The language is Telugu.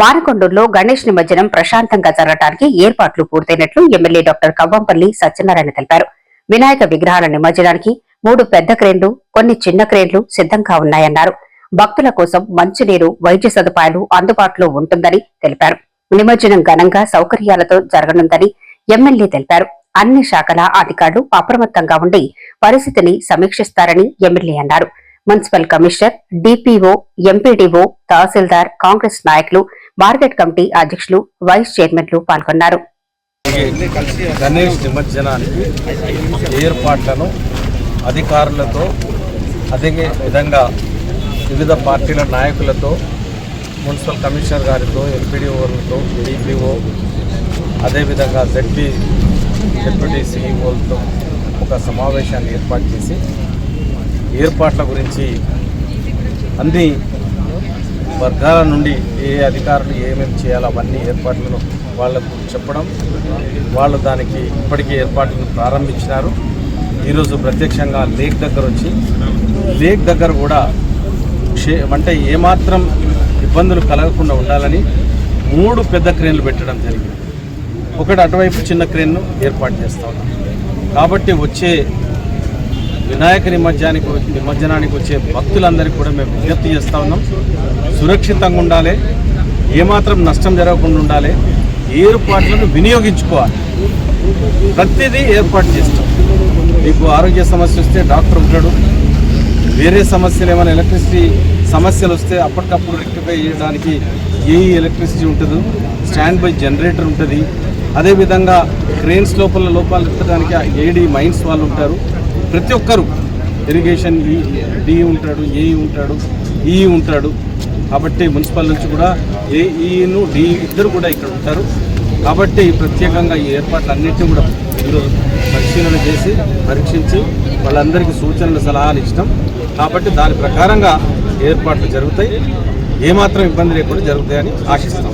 మానకొండూరులో గణేష్ నిమజ్జనం ప్రశాంతంగా జరగడానికి ఏర్పాట్లు పూర్తయినట్లు ఎమ్మెల్యే డాక్టర్ కవ్వంపల్లి సత్యనారాయణ తెలిపారు. వినాయక విగ్రహాల నిమజ్జనానికి మూడు పెద్ద క్రేన్లు కొన్ని చిన్న క్రేన్లు సిద్ధంగా ఉన్నాయన్నారు. భక్తుల కోసం మంచినీరు వైద్య సదుపాయాలు అందుబాటులో ఉంటుందని తెలిపారు. నిమజ్జనం ఘనంగా సౌకర్యాలతో జరగనుందని ఎమ్మెల్యే తెలిపారు. అన్ని శాఖల అధికారులు అప్రమత్తంగా ఉండి పరిస్థితిని సమీక్షిస్తారని ఎమ్మెల్యే అన్నారు. Municipal commissioner DPO MPDO tahsildar Congress నాయకులు మార్కెట్ కమిటీ అధ్యక్షులు వైస్ చైర్మన్లు పాల్గొన్నారు. గణేష్ నిమజ్జనానికి ఏర్పాట్లను అధికారులతో అదే విధంగా వివిధ పార్టీల నాయకులతో మున్సిపల్ కమిషనర్ గారితో ఎంపీడీఓలతో డిపిఓ అదేవిధంగా జడ్పీ డిప్యూటీ సీఈఓలతో ఒక సమావేశాన్ని ఏర్పాటు చేసి ఏర్పాట్ల గురించి అన్ని వర్గాల నుండి ఏ అధికారులు ఏమేమి చేయాలో అవన్నీ ఏర్పాట్లను వాళ్ళకు చెప్పడం వాళ్ళు దానికి ఇప్పటికే ఏర్పాట్లను ప్రారంభించినారు. ఈరోజు ప్రత్యక్షంగా లేక్ దగ్గర వచ్చి లేక్ దగ్గర కూడా క్షే అంటే ఏమాత్రం ఇబ్బందులు కలగకుండా ఉండాలని మూడు పెద్ద క్రేన్లు పెట్టడం జరిగింది. ఒకటి అటువైపు చిన్న క్రేన్ను ఏర్పాటు చేస్తా ఉన్నాం. కాబట్టి వచ్చే వినాయక నిమజ్జానికి నిమజ్జనానికి వచ్చే భక్తులందరికీ కూడా మేము విజ్ఞప్తి చేస్తూ ఉన్నాం. సురక్షితంగా ఉండాలి. ఏమాత్రం నష్టం జరగకుండా ఉండాలి. ఏర్పాట్లను వినియోగించుకోవాలి. ప్రతిదీ ఏర్పాటు చేస్తాం. మీకు ఆరోగ్య సమస్య వస్తే డాక్టర్ ఉంటాడు. వేరే సమస్యలు ఏమైనా ఎలక్ట్రిసిటీ సమస్యలు వస్తే అప్పటికప్పుడు రెక్టిఫై చేయడానికి ఏ ఎలక్ట్రిసిటీ ఉంటుంది స్టాండ్ బై జనరేటర్ ఉంటుంది. అదేవిధంగా క్రెయిన్స్ లోపల లోపాలు ఎత్తడానికి ఏడి మైన్స్ వాళ్ళు ఉంటారు. ప్రతి ఒక్కరు ఇరిగేషన్ ఈ డి ఉంటాడు ఏఈ ఉంటాడు ఈ ఉంటాడు. కాబట్టి మున్సిపల్ నుంచి కూడా ఏఈను డి ఇద్దరు కూడా ఇక్కడ ఉంటారు. కాబట్టి ప్రత్యేకంగా ఈ ఏర్పాట్లు అన్నింటినీ కూడా ఈరోజు పరిశీలన చేసి పరీక్షించి వాళ్ళందరికీ సూచనలు సలహాలు ఇష్టం కాబట్టి దాని ప్రకారంగా ఏర్పాట్లు జరుగుతాయి. ఏమాత్రం ఇబ్బంది లేకుండా జరుగుతాయని ఆశిస్తాం